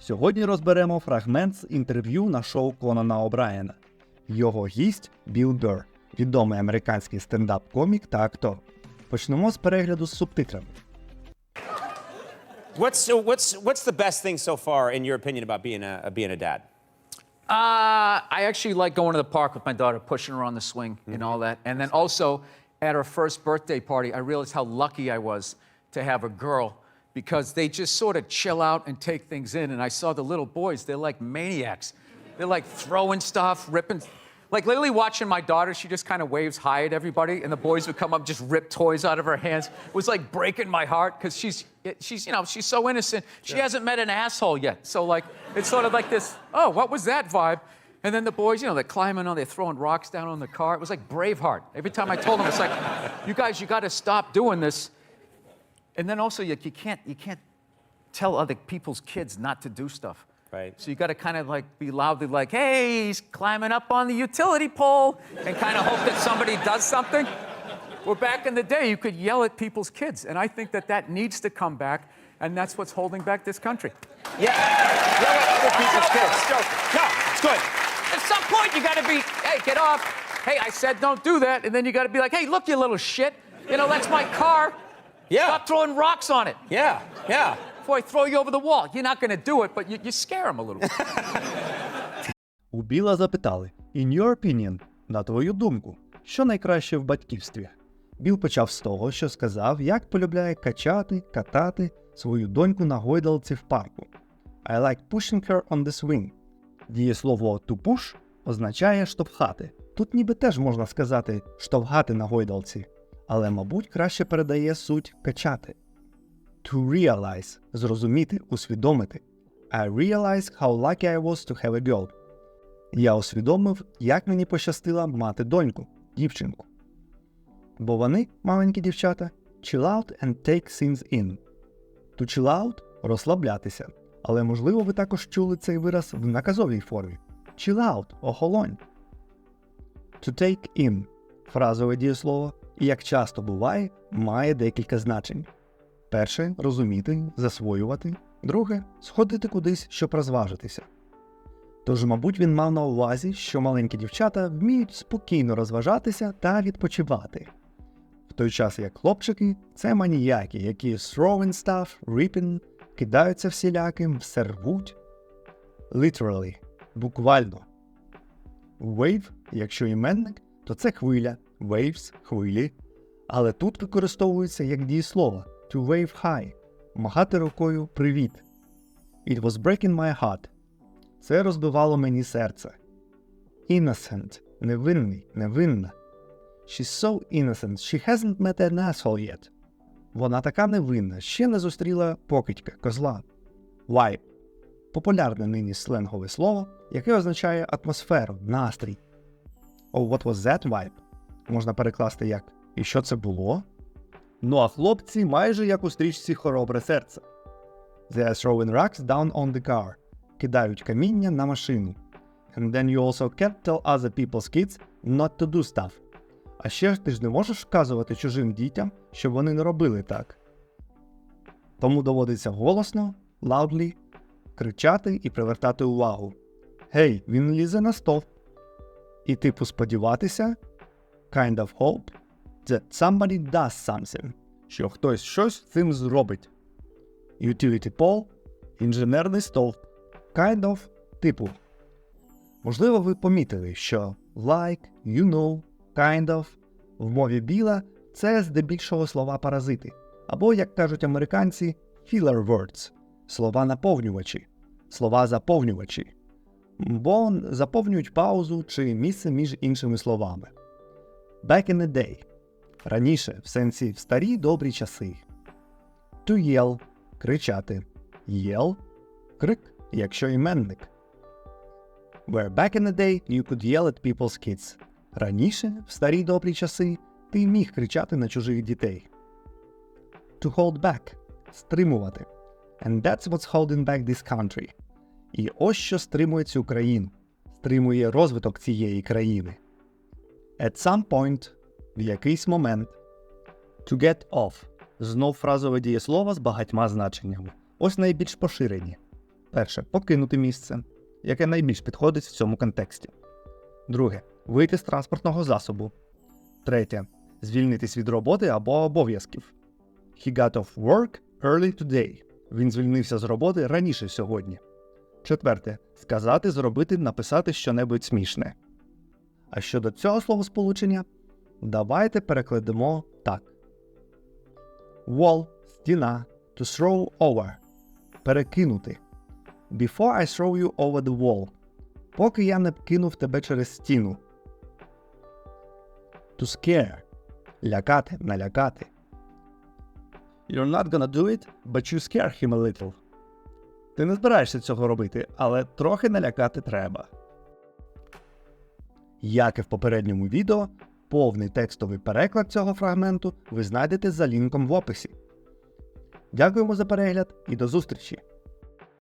Сьогодні розберемо фрагмент з інтерв'ю на шоу Конана О'Брайена. Його гість Білл Берр, відомий американський стендап-комік та актор. Почнемо з перегляду з субтитрами. What's so what's what's the best thing so far, in your opinion, about being a being a dad? Uh, I actually like going to the park with my daughter, pushing her on the swing and all that. And then also, at her first birthday party, I realized how lucky I was to have a girl because they just sort of chill out and take things in. And I saw the little boys, they're like maniacs. They're like throwing stuff, ripping. Like literally watching my daughter, she just kind of waves hi at everybody, and the boys would come up, just rip toys out of her hands. It was like breaking my heart because she's, she's, you know, she's so innocent. She hasn't met an asshole yet. So like, it's sort of like this, oh, what was that vibe? And then the boys, you know, they're climbing on, they're throwing rocks down on the car. It was like Braveheart. Every time I told them, it's like, you guys, you got to stop doing this. And then also, you, you can't, you can't tell other people's kids not to do stuff. Right. So you got to kind of like be loudly like, hey, he's climbing up on the utility pole, and kind of hope that somebody does something. Well, back in the day, you could yell at people's kids, and I think that that needs to come back, and that's what's holding back this country. Yeah. Yell at other people's kids. No, it's good. At some point, you got to be, hey, get off. Hey, I said don't do that, and then you got to be like, hey, look, you little shit. You know, that's my car. Yeah. Stop throwing rocks on it Yeah. Yeah. before I throw you over the wall. You're not to do it, but you, you scare them a little bit. У Біла запитали: In your opinion, на твою думку, що найкраще в батьківстві? Біл почав з того, що сказав, як полюбляє качати, катати свою доньку на гойдалці в парку. I like pushing her on the swing. Дієслово to push означає штовхати. Тут ніби теж можна сказати штовхати на гойдалці, але, мабуть, краще передає суть качати. To realize зрозуміти, усвідомити. I realized how lucky I was to have a girl. Я усвідомив, як мені пощастило мати доньку, дівчинку. Бо вони, маленькі дівчата, chill out and take things in. To chill out розслаблятися. Але можливо ви також чули цей вираз в наказовій формі. Chill out, охолонь. To take in фразове дієслово, і як часто буває, має декілька значень. Перше розуміти, засвоювати. Друге сходити кудись, щоб розважитися. Тож, мабуть, він мав на увазі, що маленькі дівчата вміють спокійно розважатися та відпочивати. В той час як хлопчики це маніяки, які throwing stuff, ripping, кидаються всіляким, все рвуть. Literally, буквально. Wave, якщо іменник, то це хвиля, waves хвилі. Але тут використовується як дієслово to wave high, махати рукою привіт. It was breaking my heart. Це розбивало мені серце. Innocent – невинний, невинна. She's so innocent, she hasn't met an asshole yet. Вона така невинна, ще не зустріла покидька, козла. Vibe – популярне нині сленгове слово, яке означає атмосферу, настрій. Oh, what was that vibe? Можна перекласти як І що це було? Ну а хлопці майже як у стрічці хоробре серце. They are throwing rocks down on the car. Кидають каміння на машину. And then you also can't tell other people's kids not to do stuff. А ще ж ти ж не можеш вказувати чужим дітям, щоб вони не робили так. Тому доводиться голосно, loudly, кричати і привертати увагу. Гей, він лізе на стовп. І типу сподіватися, kind of hope, that somebody does something, що хтось щось цим зробить. Utility pole – інженерний стовп. Kind of – типу. Можливо, ви помітили, що like, you know, kind of в мові біла це здебільшого слова паразити, або, як кажуть американці, filler words – слова наповнювачі, слова заповнювачі, бо заповнюють паузу чи місце між іншими словами. Back in the day – раніше, в сенсі в старі добрі часи. To yell – кричати. Yell – крик, якщо іменник. Where back in the day you could yell at people's kids. Раніше, в старі добрі часи, ти міг кричати на чужих дітей. To hold back – стримувати. And that's what's holding back this country. І ось що стримує цю країну. Стримує розвиток цієї країни. At some point – в якийсь момент. To get off – знов фразове дієслово з багатьма значеннями. Ось найбільш поширені. Перше покинути місце, яке найбільш підходить в цьому контексті. Друге вийти з транспортного засобу. Третє звільнитись від роботи або обов'язків. He got off work early today. Він звільнився з роботи раніше сьогодні. Четверте сказати, зробити, написати щонебудь смішне. А щодо цього словосполучення, давайте перекладемо так: Wall – стіна, to throw over перекинути. Before I throw you over the wall. Поки я не кинув тебе через стіну. To scare. Лякати, налякати. You're not gonna do it, but you scare him a little. Ти не збираєшся цього робити, але трохи налякати треба. Як і в попередньому відео, повний текстовий переклад цього фрагменту ви знайдете за лінком в описі. Дякуємо за перегляд і до зустрічі!